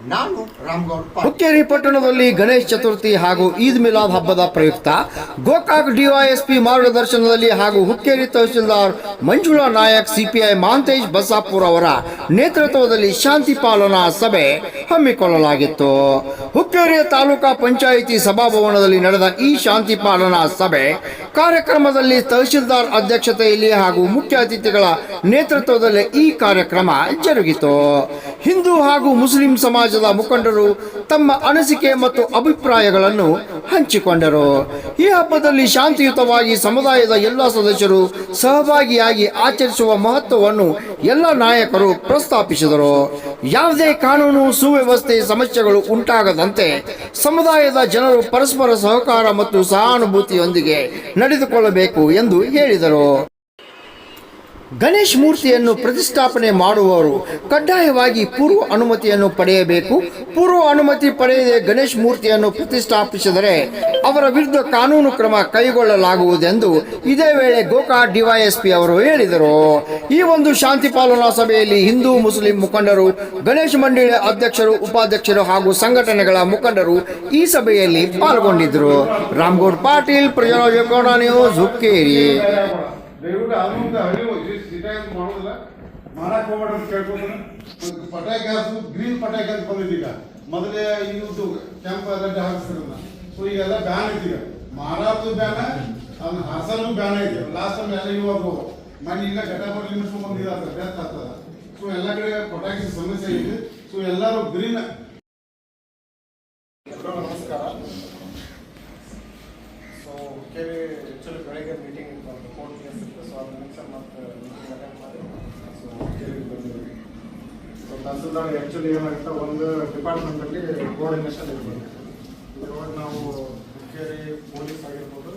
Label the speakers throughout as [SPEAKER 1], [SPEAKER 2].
[SPEAKER 1] ನಾನು
[SPEAKER 2] ಹುಕ್ಕೇರಿ ಪಟ್ಟಣದಲ್ಲಿ ಗಣೇಶ ಚತುರ್ಥಿ ಹಾಗೂ ಈದ್ ಮಿಲಾದ್ ಹಬ್ಬದ ಪ್ರಯುಕ್ತ ಗೋಕಾಕ್ ಡಿವೈಎಸ್ಪಿ ಮಾರ್ಗದರ್ಶನದಲ್ಲಿ ಹಾಗೂ ಹುಕ್ಕೇರಿ ತಹಶೀಲ್ದಾರ್ ಮಂಜುಳಾ ನಾಯಕ್, ಸಿಪಿಐ ಮಾಂತೇಶ್ ಬಸಾಪುರ್ ಅವರ ನೇತೃತ್ವದಲ್ಲಿ ಶಾಂತಿ ಪಾಲನಾ ಸಭೆ ಹಮ್ಮಿಕೊಳ್ಳಲಾಗಿತ್ತು. ಹುಕ್ಕೇರಿ ತಾಲೂಕಾ ಪಂಚಾಯಿತಿ ಸಭಾಭವನದಲ್ಲಿ ನಡೆದ ಈ ಶಾಂತಿ ಪಾಲನಾ ಸಭೆ ಕಾರ್ಯಕ್ರಮದಲ್ಲಿ ತಹಶೀಲ್ದಾರ್ ಅಧ್ಯಕ್ಷತೆಯಲ್ಲಿ ಹಾಗೂ ಮುಖ್ಯ ಅತಿಥಿಗಳ ನೇತೃತ್ವದಲ್ಲಿ ಈ ಕಾರ್ಯಕ್ರಮ ಜರುಗಿತು. ಹಿಂದೂ ಹಾಗೂ ಮುಸ್ಲಿಂ ಸಮಾಜದ ಮುಖಂಡರು ತಮ್ಮ ಅನಿಸಿಕೆ ಮತ್ತು ಅಭಿಪ್ರಾಯಗಳನ್ನು ಹಂಚಿಕೊಂಡರು. ಈ ಹಬ್ಬದಲ್ಲಿ ಶಾಂತಿಯುತವಾಗಿ ಸಮುದಾಯದ ಎಲ್ಲ ಸದಸ್ಯರು ಸಹಭಾಗಿಯಾಗಿ ಆಚರಿಸುವ ಮಹತ್ವವನ್ನು ಎಲ್ಲ ನಾಯಕರು ಪ್ರಸ್ತಾಪಿಸಿದರು. ಯಾವುದೇ ಕಾನೂನು ಸುವ್ಯವಸ್ಥೆ ಸಮಸ್ಯೆಗಳು ಉಂಟಾಗದಂತೆ ಸಮುದಾಯದ ಜನರು ಪರಸ್ಪರ ಸಹಕಾರ ಮತ್ತು ಸಹಾನುಭೂತಿಯೊಂದಿಗೆ ನಡೆದುಕೊಳ್ಳಬೇಕು ಎಂದು ಹೇಳಿದರು. ಗಣೇಶ್ ಮೂರ್ತಿಯನ್ನು ಪ್ರತಿಷ್ಠಾಪನೆ ಮಾಡುವವರು ಕಡ್ಡಾಯವಾಗಿ ಪೂರ್ವ ಅನುಮತಿಯನ್ನು ಪಡೆಯಬೇಕು. ಪೂರ್ವ ಅನುಮತಿ ಪಡೆಯದೆ ಗಣೇಶ್ ಮೂರ್ತಿಯನ್ನು ಪ್ರತಿಷ್ಠಾಪಿಸಿದರೆ ಅವರ ವಿರುದ್ಧ ಕಾನೂನು ಕ್ರಮ ಕೈಗೊಳ್ಳಲಾಗುವುದೆಂದು ಇದೇ ವೇಳೆ ಗೋಕಾ ಡಿವೈಎಸ್ಪಿ ಅವರು ಹೇಳಿದರು. ಈ ಒಂದು ಶಾಂತಿ ಪಾಲನಾ ಸಭೆಯಲ್ಲಿ ಹಿಂದೂ, ಮುಸ್ಲಿಂ ಮುಖಂಡರು, ಗಣೇಶ್ ಮಂಡಳಿ ಅಧ್ಯಕ್ಷರು, ಉಪಾಧ್ಯಕ್ಷರು ಹಾಗೂ ಸಂಘಟನೆಗಳ ಮುಖಂಡರು ಈ ಸಭೆಯಲ್ಲಿ ಪಾಲ್ಗೊಂಡಿದ್ದರು. ರಾಮ್ಗೌಡ್ ಪಾಟೀಲ್ ಪ್ರಜಾ ನ್ಯೂಸ್ ಹುಕ್ಕೇರಿ.
[SPEAKER 3] ದಯವಿಟ್ಟು ಅದೊಂದು ಅರಿವು ಸಿಟಾಗಿ ಮಾಡೋದಿಲ್ಲ. ಮಾಡಕ್ ಹೋಗ್ಬೇಡ ಅಂತ ಕೇಳ್ಕೊಂಡ್ರೆ ಪಟಾಕಿ ಹಾಸು ಗ್ರೀನ್ ಪಟಾಕಿ ಅಂತ ಬಂದಿದ್ದೀಗ ಮೊದಲೇ ಇದು ಕೆಂಪ ರೆಡ್ ಹಾಕಿಸ್ತಿರಲ್ಲ ಸೊ ಈಗೆಲ್ಲ ಬ್ಯಾನ್ ಐತಿ ಈಗ ಬ್ಯಾನ್ ಬ್ಯಾನ ಅದನ್ನ ಹಾಸನು ಬ್ಯಾನ್ ಐತಿ ಲಾಸ್ಟ್ ಟೈಮ್ ಎಲ್ಲ ಇವಾಗ ಮನೆ ಈಗ ಘಟ ಲಿಮಿಟ್ಸ್ ಬಂದಿದ್ದಾರೆ ಡೆತ್ ಆಗ್ತದ. ಸೊ ಎಲ್ಲ ಕಡೆ ಪಟಾಕಿ ಸಮಸ್ಯೆ ಇದೆ. ಸೊ ಎಲ್ಲರೂ ಗ್ರೀನ್
[SPEAKER 4] ಕೆರೆ ಆ್ಯಕ್ಚುಲಿ ಬೆಳಗ್ಗೆ ಮೀಟಿಂಗ್ ಇತ್ತು ಕೇಸ್ ಇತ್ತು. ಸೊ ಅದನ್ನ ಮಿಕ್ಸರ್ ಮತ್ತು ಮಾಡಿ ಸೊ ಕೆರೆಗೆ ಬಂದಿದ್ವಿ ಸೊ ತಹಸೀಲ್ದಾರ್ ಆ್ಯಕ್ಚುಲಿ ಏನಾಗುತ್ತೆ ಒಂದು ಡಿಪಾರ್ಟ್ಮೆಂಟಲ್ಲಿ ಕೋಆರ್ಡಿನೇಷನ್ ಇರ್ಬೋದು ಇವಾಗ ನಾವು ಕೆರೆ ಪೊಲೀಸ್ ಆಗಿರ್ಬೋದು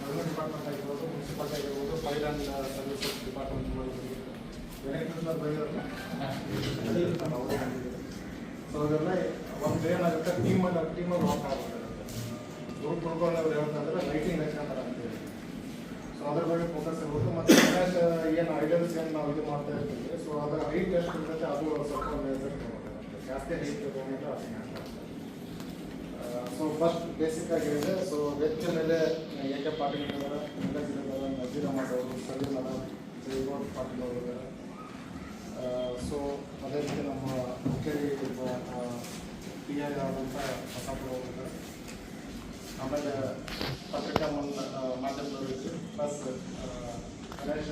[SPEAKER 4] ರೆವಿನ್ಯೂ ಡಿಪಾರ್ಟ್ಮೆಂಟ್ ಆಗಿರ್ಬೋದು ಮುನ್ಸಿಪಾಲ್ಟಿ ಆಗಿರ್ಬೋದು ಫೈರ್ ಆ್ಯಂಡ್ ಸರ್ವಿಸಸ್ ಡಿಪಾರ್ಟ್ಮೆಂಟ್ ಮಾಡಿರ್ಬೋದು ಏನಾಗ್ತದೆ ಬೈಯೋರಲ್ಲ ಸೊ ಅದೆಲ್ಲ ಒಂದು ಏನಾಗುತ್ತೆ ಟೀಮಲ್ಲಿ ಟೀಮಲ್ಲಿ ವರ್ಕ್ ಆಗುತ್ತೆ. ಗ್ರೂಪ್ ಹುಡ್ಕೊಂಡು ಹೇಳ್ತಂದ್ರೆ ಅದ್ರ ಬಗ್ಗೆ ಫೋಕಸ್ ಇರ್ಬೋದು ಮತ್ತು ಏನು ಐಡಲ್ಸ್ ಏನು ನಾವು ಇದು ಮಾಡ್ತಾ ಇರ್ತೀವಿ. ಸೊ ಅದರ ಹೈಟ್ ಟೆಸ್ಟ್ ಇರ್ತೈತೆ ಅದು ಸ್ವಲ್ಪ ಮೇಜರ್ ಜಾಸ್ತಿ ಹೈಟ್ ಅಂತ ಸೊ ಫಸ್ಟ್ ಬೇಸಿಕ್ ಆಗಿರುತ್ತೆ ಸೊ ವೆಚ್ಚ ಮೇಲೆ ಎ ಕೆ ಪಾಟೀಲ್ ಇದ್ದಾರೆ ಧೀರಜ್ ಇದ್ದಾರೆ ನಜೀರ್ ಅಹಮದ್ ಅವರು ಅವರು ಇದ್ದಾರೆ. ಸೊ ಅದೇ ರೀತಿ ನಮ್ಮ ಹುಕ್ಕೇರಿ ಪಿ ಐ ಆದಂಥ ಇದ್ದಾರೆ. ಆಮೇಲೆ ಪತ್ರಿಕಾ ಮಾಧ್ಯಮದವರು ಇದ್ರು. ಪ್ಲಸ್ ಗಣೇಶ್